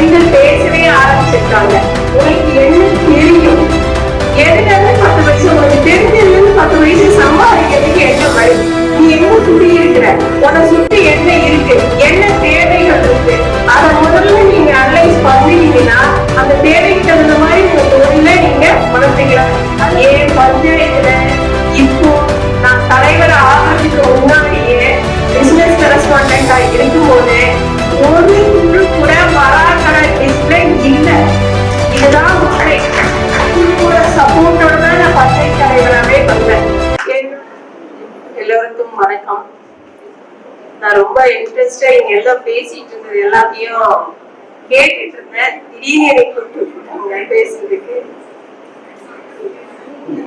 பெண்கள் பேசவே ஆரம்பிச்சிருக்காங்க. உனக்கு என்ன தெரியும். எதுல இருந்து பத்து வயசு உனக்கு தெரிஞ்சதுல பத்து வயசு சம்பாதிக்கிறதுக்கு என்ன வழி? நீ எங்க சுத்தி இருக்கிற? உன சுத்தி என்ன இருக்கு? என்ன தேவைகள் இருக்கு? அதை சப்போர்ட்டோட தலைவராகவே வந்தேன் எல்லோருக்கும் வணக்கம். நான் ரொம்ப இன்ட்ரெஸ்டா இங்க எல்லாம் பேசிட்டு இருந்தது எல்லாத்தையும் கேட்டுட்டு இருந்தேன். திடீர்னு என்னை கூப்பிட்டு பேசுறதுக்கு.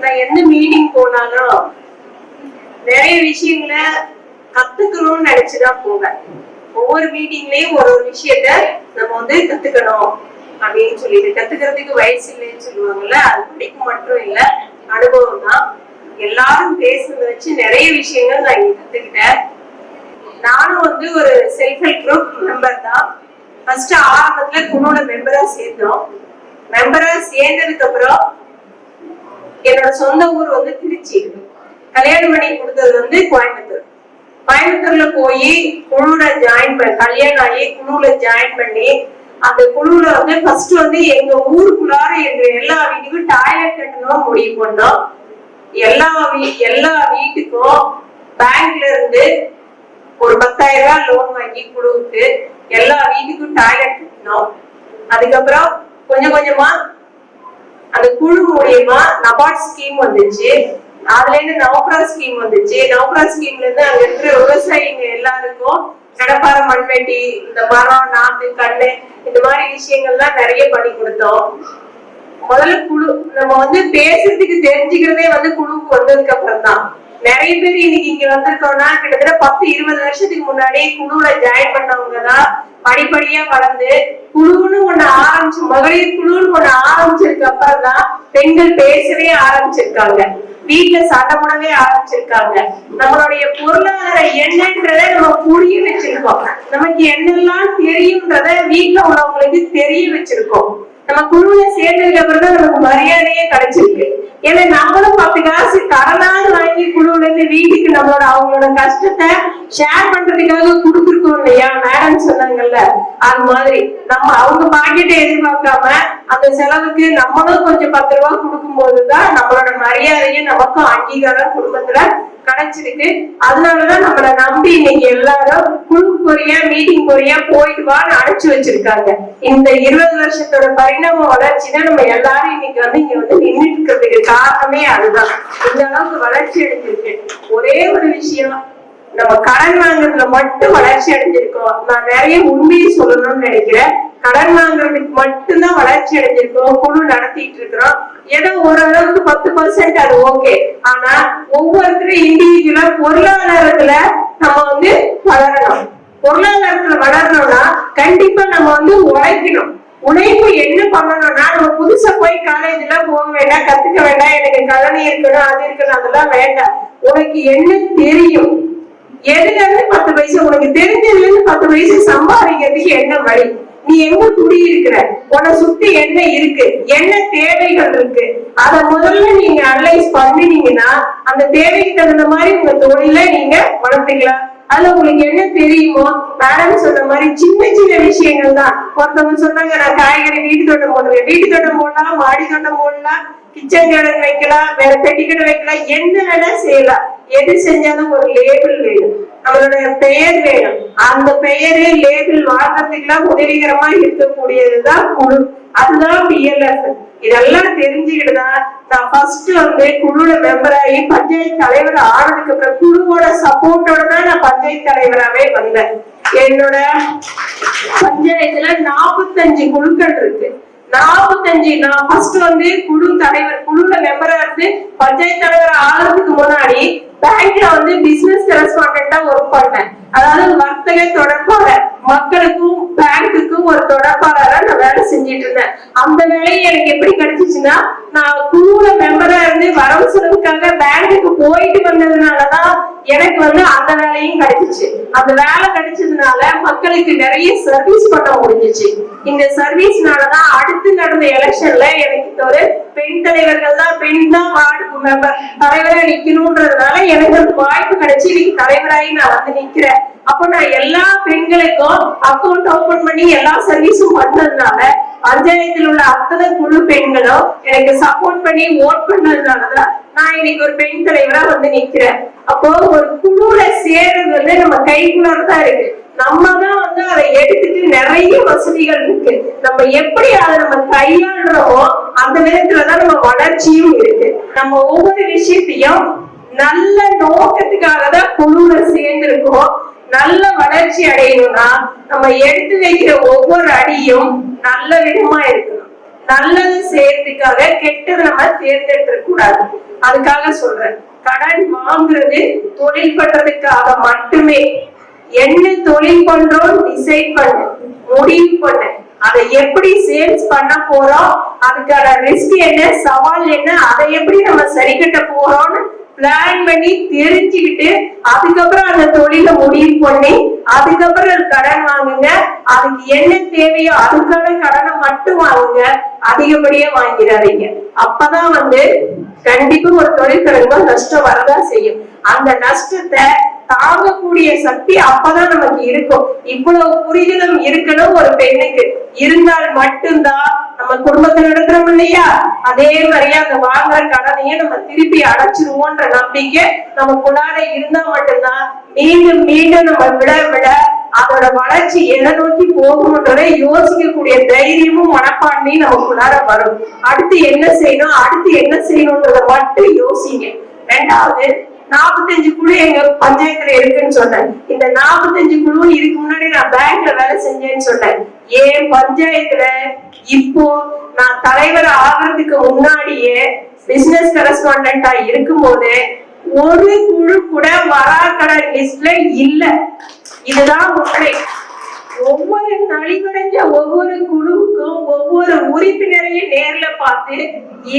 நான் எந்த மீட்டிங் போனாலும் நிறைய விஷயங்களை கத்துக்கணும்னு நினைச்சுதான் போவேன். ஒவ்வொரு மீட்டிங்லயும் ஒரு ஒரு விஷயத்த நம்ம வந்து கத்துக்கணும் அப்படின்னு சொல்லிட்டு கத்துக்கிறதுக்கு வயசு இல்லைன்னு சொல்லுவாங்கல்ல அது படிப்பு மட்டும் இல்ல. அனுபவம் தான் எல்லாரும் பேசுறத வச்சு நிறைய விஷயங்கள் நான் இங்க கத்துக்கிட்டேன். நானும் வந்து ஒரு செல்ஃப் ஹெல்ப் குரூப் மெம்பர் தான். ஃபர்ஸ்ட் ஆரம்பத்துல குழுல மெம்பரா சேர்ந்தோம். மெம்பரா சேர்ந்ததுக்கு அப்புறம் என்னோட சொந்த ஊர் வந்து திருச்சி. கல்யாணம் பண்ணி கொடுத்தது வந்து கோயம்புத்தூர். கோயம்புத்தூர்ல போய் குழுல ஜாயின் பண்ண கல்யாணம் ஆகி குழுல ஜாயின் பண்ணி அந்த குழுல வந்து ஃபர்ஸ்ட் வந்து எங்க ஊருக்குள்ளார எங்க எல்லா வீட்டுக்கும் டாய்லெட் முடிவு பண்ணோம். எல்லா எல்லா வீட்டுக்கும் பேங்க்ல இருந்து ஒரு பத்தாயிரம் ரூபாய் லோன் வாங்கி கொடுத்து எல்லா வீட்டுக்கும் டாய்லெட் கட்டணும் அதுக்கப்புறம் கொஞ்சம் கொஞ்சமா அந்த குழு மூலியமா நபார்ட் ஸ்கீம் வந்துச்சு. அதுல இருந்து நவப்ரா ஸ்கீம் வந்துச்சு. நவப்ரா ஸ்கீம்ல இருந்து அங்க இருக்கிற விவசாயிங்க எல்லாருக்கும் கடப்பார மண்வெட்டி இந்த மரம் நாத்து கண்ணு இந்த மாதிரி விஷயங்கள்லாம் நிறைய பண்ணி கொடுத்தோம். முதல்ல குழு நம்ம வந்து பேசுறதுக்கு தெரிஞ்சுக்கிறதே வந்து குழுவுக்கு வந்ததுக்கு அப்புறம் தான் நிறைய பேர் இன்னைக்கு இங்க வந்திருக்கோம்னா கிட்டத்தட்ட பத்து இருபது வருஷத்துக்கு முன்னாடி குழுவுல ஜாயின் பண்ணவங்க தான் படிப்படியா வளர்ந்து குழுன்னு ஒண்ணு ஆரம்பிச்சு மகளிர் குழுன்னு ஒண்ணு ஆரம்பிச்சதுக்கு அப்புறம் தான் பெண்கள் பேசவே ஆரம்பிச்சிருக்காங்க. வீட்டுல சண்டை போடவே ஆரம்பிச்சிருக்காங்க. நம்மளுடைய பொருளாதார என்னன்றத நம்ம புரிய வச்சிருக்கோம். நமக்கு என்னெல்லாம் தெரியும்ன்றத வீட்டுல உள்ளவங்களுக்கு தெரிய வச்சிருக்கோம். நம்ம குழுவில சேர்ந்ததுக்கு அப்புறம் மரியாதையே கிடைச்சிருக்கு. ஏன்னா நம்மளும் பத்து காசு கடனாக வாங்கி குழுல இருந்து வீட்டுக்கு நம்மளோட அவங்களோட கஷ்டத்தை ஷேர் பண்றதுக்காக கொடுத்துருக்கோம் இல்லையா? மேடம் சொன்னாங்கல்ல அது மாதிரி. நம்ம அவங்க பாக்கெட்டை எதிர்பார்க்காம அந்த செலவுக்கு நம்மளும் கொஞ்சம் பத்து ரூபா கொடுக்கும் போதுதான் நம்மளோட மரியாதையும் நமக்கும் அங்கீகாரம் குடும்பத்துல கிடைச்சிருக்கு. அதனாலதான் நம்மள நம்பி இன்னைக்கு எல்லாரும் குழு பொறியா மீட்டிங் பொறியா போயிட்டு வான்னு அடைச்சு வச்சிருக்காங்க. இந்த இருபது வருஷத்தோட பரிணாம வளர்ச்சி தான் நம்ம எல்லாரும் இன்னைக்கு வந்து இங்க வந்து நின்றுட்டு இருக்கிறதுக்கு காரணமே அதுதான். இந்த அளவுக்கு வளர்ச்சி அடைஞ்சிருக்கு. ஒரே ஒரு விஷயம் நம்ம கடன் வாங்குறதுல மட்டும் வளர்ச்சி அடைஞ்சிருக்கோம். நான் நிறைய உண்மையை சொல்லணும்னு நினைக்கிறேன். கடன் வாங்குறதுக்கு மட்டும்தான் வளர்ச்சி அடைஞ்சிருக்கோம். குழு நடத்திட்டு இருக்கிறோம். ஏதோ ஓரளவுக்கு பத்து பர்சன்ட் அது ஓகே ஆனா ஒவ்வொருத்தரும் இண்டிவிஜுவலா பொருளாதாரத்துல நம்ம வந்து வளரணும் பொருளாதாரத்துல வளரணும்னா கண்டிப்பா நம்ம வந்து உழைக்கணும். உழைப்பு என்ன பண்ணணும்னா நம்ம புதுசா போய் காலேஜ்ல போக வேண்டாம் கத்துக்க வேண்டாம் எனக்கு கலனி இருக்கணும் அது இருக்கணும் அதெல்லாம் வேண்டாம். உனக்கு என்ன தெரியும்? எதுல இருந்து பத்து வயசு உனக்கு தெரிஞ்சதுல இருந்து பத்து வயசு சம்பாதிக்கிறதுக்கு என்ன வழி? நீ எங்க குடியிருக்கிற? உன சுத்தி என்ன இருக்கு? என்ன தேவைகள் இருக்கு? அத முதல்ல நீங்க அனலைஸ் பண்ணினீங்கன்னா அந்த தேவைக்கு தகுந்த மாதிரி உங்க தொழில நீங்க வளர்த்துக்கலாம். அதுல உங்களுக்கு என்ன தெரியுமோ? மேடம் சொன்ன மாதிரி சின்ன சின்ன விஷயங்கள் தான். ஒருத்தவங்க சொன்னாங்க நான் காய்கறி வீட்டு தோட்டம் போடுவேன் வீட்டு தோட்டம் போடலாம் மாடி தோட்டம் போடலாம். கிச்சன் கார்டன் வைக்கலாம் வேற பெட்டி வைக்கலாம் என்ன வேணா செய்யலாம். எது செஞ்சாலும் ஒரு லேபிள் வேணும். நம்மளோட பெயர் வேணும். அந்த பெயரு லேபிள் வாங்குறதுக்கெல்லாம் உதவிகரமா இருக்கக்கூடியதுதான் குழு. அதுதான் பிஎல்எஃப் இதெல்லாம் தெரிஞ்சுக்கிட்டு தான் நான் ஃபர்ஸ்ட் வந்து குழுல மெம்பர் ஆகி பஞ்சாயத்து தலைவர் ஆனதுக்கு அப்புறம் குழுவோட சப்போர்ட்டோட தான் நான் பஞ்சாயத்து தலைவராவே வந்தேன். என்னோட பஞ்சாயத்துல நாற்பத்தஞ்சு குழுக்கள் இருக்கு. நாற்பத்தஞ்சு நான் ஃபர்ஸ்ட் வந்து குழு தலைவர் குழுல மெம்பரா இருந்து பஞ்சாயத்து தலைவர் ஆகிறதுக்கு முன்னாடி பேங்க்ல வந்து பிசினஸ் கரஸ்பாண்டா ஒர்க் பண்ணேன். அதாவது வர்த்தக தொடர்பாளர். மக்களுக்கும் பேங்க்குக்கும் ஒரு தொடர்பாளரா நான் வேலை செஞ்சுட்டு இருந்தேன். அந்த வேலையை எனக்கு எப்படி கிடைச்சிச்சுன்னா நான் குழுல மெம்பரா இருந்து வரவு செலவுக்காக பேங்க்குக்கு போயிட்டு வந்ததுனாலதான் எனக்கு வந்து அந்த வேலையும் கிடைச்சிச்சு. அந்த வேலை கிடைச்சதுனால மக்களுக்கு நிறைய சர்வீஸ் பண்ண முடிஞ்சுச்சு. இந்த சர்வீஸ்னாலதான் அடுத்து நடந்த எலெக்ஷன்ல எனக்கு ஒரு பெண் தலைவர்கள் தான் பெண் தான் வார்டு மெம்பர் தலைவரா நிக்கணும்ன்றதுனால எனக்கு அந்த வாய்ப்பு கிடைச்சு இன்னைக்கு தலைவராகி நான் வந்து நிக்கிறேன். அப்போ நான் எல்லா பெண்களுக்கும் அக்கௌண்ட் ஓபன் பண்ணி எல்லா சர்வீஸும் பண்ணதுனால பஞ்சாயத்தில் உள்ள அத்தனை குழு பெண்களும் எனக்கு சப்போர்ட் பண்ணி ஓட் பண்ணதுனாலதான் நான் இன்னைக்கு ஒரு பெண் தலைவரா வந்து நிக்கிறேன். அப்போ ஒரு குழுல சேர்றது வந்து நம்ம கைக்குள்ளார தான் இருக்கு. நம்ம தான் வந்து அதை எடுத்துட்டு நிறைய வசதிகள் இருக்கு. நம்ம எப்படி அதை நம்ம கையாளுறோமோ அந்த விதத்துலதான் நம்ம வளர்ச்சியும் இருக்கு. நம்ம ஒவ்வொரு விஷயத்தையும் நல்ல நோக்கத்துக்காக தான் குழுல சேர்ந்திருக்கோம். நல்ல வளர்ச்சி அடையணும்னா நம்ம எடுத்து வைக்கிற ஒவ்வொரு அடியும் நல்ல விதமா இருக்கணும். நல்லது செய்யறதுக்காக கெட்டது நம்ம தேர்ந்தெடுக்க கூடாது அதுக்காக சொல்றேன். கடன் வாங்குறது தொழில் பண்றதுக்காக மட்டுமே. என்ன தொழில் பண்றோம் டிசைட் பண்ணு. முடிவு பண்ணு. அதை எப்படி சேல்ஸ் பண்ண போறோம் அதுக்கான ரிஸ்க் என்ன சவால் என்ன அதை எப்படி நம்ம சரி கட்ட போறோம்னு பிளான் பண்ணி தெரிஞ்சுக்கிட்டு அதுக்கப்புறம் அந்த தொழிலை முடிவு பண்ணி அதுக்கப்புறம் கடன் வாங்குங்க. அதுக்கு என்ன தேவையோ அதுக்கான கடனை மட்டும் வாங்குங்க. அதிகப்படியா வாங்கிடாதீங்க. அப்பதான் வந்து கண்டிப்பா ஒரு தொழில் தொடங்கும்போது நஷ்டம் வரதான் செய்யும். அந்த நஷ்டத்தை தாங்கக்கூடிய சக்தி அப்பதான் நமக்கு இருக்கும். இவ்வளவு புரிதலும் இருக்கணும் ஒரு பெண்ணுக்கு. இருந்தால் மட்டும்தான் நம்ம குடும்பத்தை நடத்துறோம் இல்லையா? அதே மாதிரி அந்த வாங்குற கடனையே நம்ம திருப்பி அடைச்சிருவோன்ற நம்பிக்கை நமக்குள்ளார இருந்தா மட்டும்தான் மீண்டும் மீண்டும் நம்ம விட விட அதோட வளர்ச்சி எதை நோக்கி போகணுன்றதை யோசிக்கக்கூடிய தைரியமும் மனப்பான்மையும் நமக்குள்ளார வரும். அடுத்து என்ன செய்யணும்? அடுத்து என்ன செய்யணும்ன்றத மட்டும் யோசிங்க. ரெண்டாவது நாற்பத்தஞ்சு குழு எங்க பஞ்சாயத்துல இருக்குன்னு சொன்னேன் இந்த நாற்பத்தஞ்சு குழு இதுக்கு முன்னாடி நான் பேங்க்ல வேலை செஞ்சேன்னு சொன்னேன் ஏன் பஞ்சாயத்துல இப்போ நான் தலைவர் ஆகிறதுக்கு முன்னாடியே பிசினஸ் கரஸ்பாண்டா இருக்கும்போது ஒரு குழு கூட வராக்கடை லிஸ்ட்ல இல்ல. இதுதான் உண்மை. ஒவ்வொரு நலிவடைஞ்ச ஒவ்வொரு குழுவுக்கும் ஒவ்வொரு உறுப்பினரையும் நேர்ல பார்த்து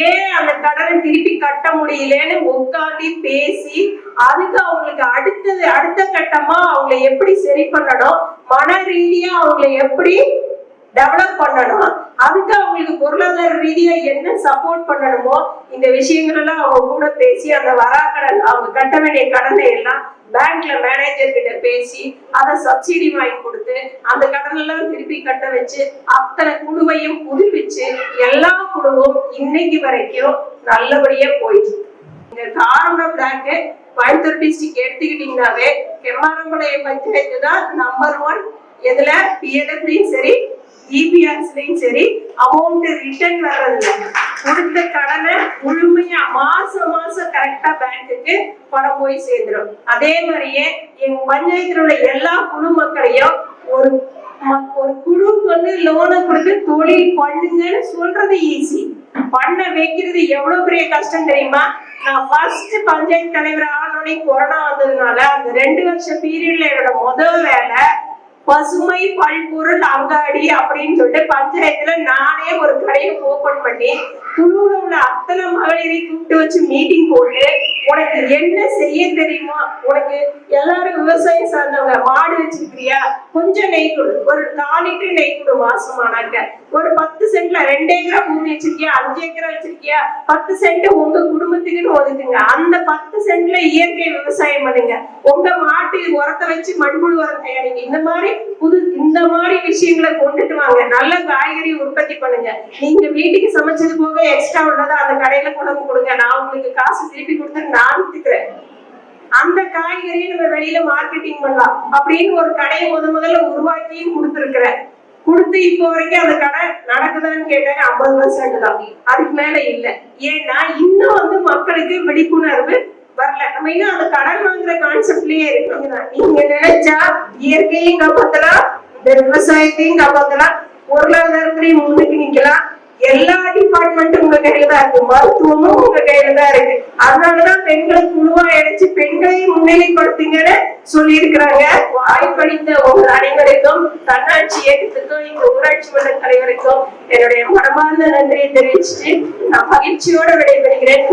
ஏன் அந்த கடனை திருப்பி கட்ட முடியலன்னு உட்காந்து பேசி அதுக்கு அவங்களுக்கு அடுத்தது அடுத்த கட்டமா அவங்களை எப்படி சரி பண்ணணும் மன ரீதியா அவங்களை எப்படி டெவலப் பண்ணணும் அதுக்கு அவங்களுக்கு பொருளாதார ரீதியா என்ன சப்போர்ட் பண்ணணுமோ இந்த விஷயங்கள் எல்லாம் அவங்க கூட பேசி அந்த வராக்கடன் அவங்க கட்ட வேண்டிய கடனை எல்லாம் பேங்க்ல மேனேஜர் கிட்ட பேசி அதை சப்சிடி வாங்கி கொடுத்து அந்த திருப்பி கட்ட வச்சு அத்தனை குழுவையும் புதுப்பிச்சு எல்லா குழுவும் இன்னைக்கு வரைக்கும் நல்லபடியா போயிட்டு இந்த காரணம் பிளாக் கோயம்புத்தூர் டிஸ்ட்ரிக்ட் எடுத்துக்கிட்டீங்கன்னாவே கெம்மாரம்பாளையம் பஞ்சாயத்து தான் நம்பர் ஒன் எதுல பிஎல்எஃப்லயும் சரி இபிஆர்ஸ்லயும் சரி அமௌண்ட் ரிட்டர்ன் வர்றதுல கொடுத்த கடனை முழுமையா மாசம் மாசம் கரெக்டா பேங்க்குக்கு பணம் போய் சேர்ந்துரும். அதே மாதிரியே எங்க பஞ்சாயத்துல உள்ள எல்லா குழு மக்களையும் ஒரு ஒரு குழுவுக்கு வந்து லோனை கொடுத்து தொழில் பண்ணுங்கன்னு சொல்றது ஈஸி பண்ண வைக்கிறது எவ்வளவு பெரிய கஷ்டம் தெரியுமா? நான் ஃபர்ஸ்ட் பஞ்சாயத்து தலைவர் ஆனோடனே கொரோனா வந்ததுனால அந்த ரெண்டு வருஷம் பீரியட்ல என்னோட முதல் வேலை பசுமை பல்பொருள் அங்காடி அப்படின்னு சொல்லிட்டு பஞ்சாயத்துல நானே ஒரு கடையை ஓபன் பண்ணி குழுவுல உள்ள அத்தனை மகளிரை கூப்பிட்டு வச்சு மீட்டிங் போட்டு உனக்கு என்ன செய்ய தெரியுமா? உனக்கு எல்லாரும் விவசாயம் சார்ந்தவங்க மாடு நினைச்சிருக்கிறியா கொஞ்சம் நெய் கொடு. ஒரு நாலு லிட்டர் நெய் கொடு மாசமானாக்க ஒரு பத்து சென்ட்ல ரெண்டு ஏக்கரா பூமி வச்சிருக்கியா? அஞ்சு ஏக்கரா வச்சிருக்கியா? பத்து சென்ட் உங்க குடும்பத்துக்குன்னு ஒதுக்குங்க. அந்த பத்து சென்ட்ல இயற்கை விவசாயம் பண்ணுங்க. உங்க மாட்டு உரத்தை வச்சு மண்புழு உரம் தயாரிங்க. இந்த மாதிரி புது இந்த மாதிரி விஷயங்களை கொண்டுட்டு வாங்க. நல்ல காய்கறி உற்பத்தி பண்ணுங்க. நீங்க வீட்டுக்கு சமைச்சது போக எக்ஸ்ட்ரா உள்ளதை அந்த கடையில கொண்டு வந்து கொடுங்க. நான் உங்களுக்கு காசு திருப்பி கொடுத்து நான் வித்துக்கிறேன். அந்த காய்கறியை நம்ம வெளியில மார்க்கெட்டிங் பண்ணலாம் அப்படின்னு ஒரு கடையை முத முதல்ல உருவாக்கியும் கொடுத்துருக்கிறேன் கொடுத்து இப்போ வரைக்கும் அந்த கடை நடக்குதான்னு கேட்டாங்க ஐம்பது பர்சன்ட் தான். அதுக்கு மேல இல்ல. ஏன்னா இன்னும் வந்து மக்களுக்கு விழிப்புணர்வு வரல. நம்ம இன்னும் அந்த கடன் வாங்குற கான்செப்ட்லயே இருக்கோம். நீங்க நினைச்சா இயற்கையும் காப்பாத்தலாம் இந்த விவசாயத்தையும் காப்பாத்தலாம் பொருளாதாரத்திலையும் முன்னுக்கு நிக்கலாம். எல்லா டிபார்ட்மெண்ட்டும் உங்க கையில தான் இருக்கு. மருத்துவமும் உங்க கையில தான் இருக்கு. அதனாலதான் பெண்களை குழுவா இணைச்சு பெண்களையும் முன்னிலைப்படுத்துங்கன்னு சொல்லி இருக்கிறாங்க வாய்ப்பளித்த ஒவ்வொரு அனைவருக்கும் தன்னாட்சி இயக்கத்துக்கும் இந்த ஊராட்சி மன்ற தலைவருக்கும் என்னுடைய மனமார்ந்த நன்றியை தெரிவிச்சுட்டு நான் மகிழ்ச்சியோட விடைபெறுகிறேன்.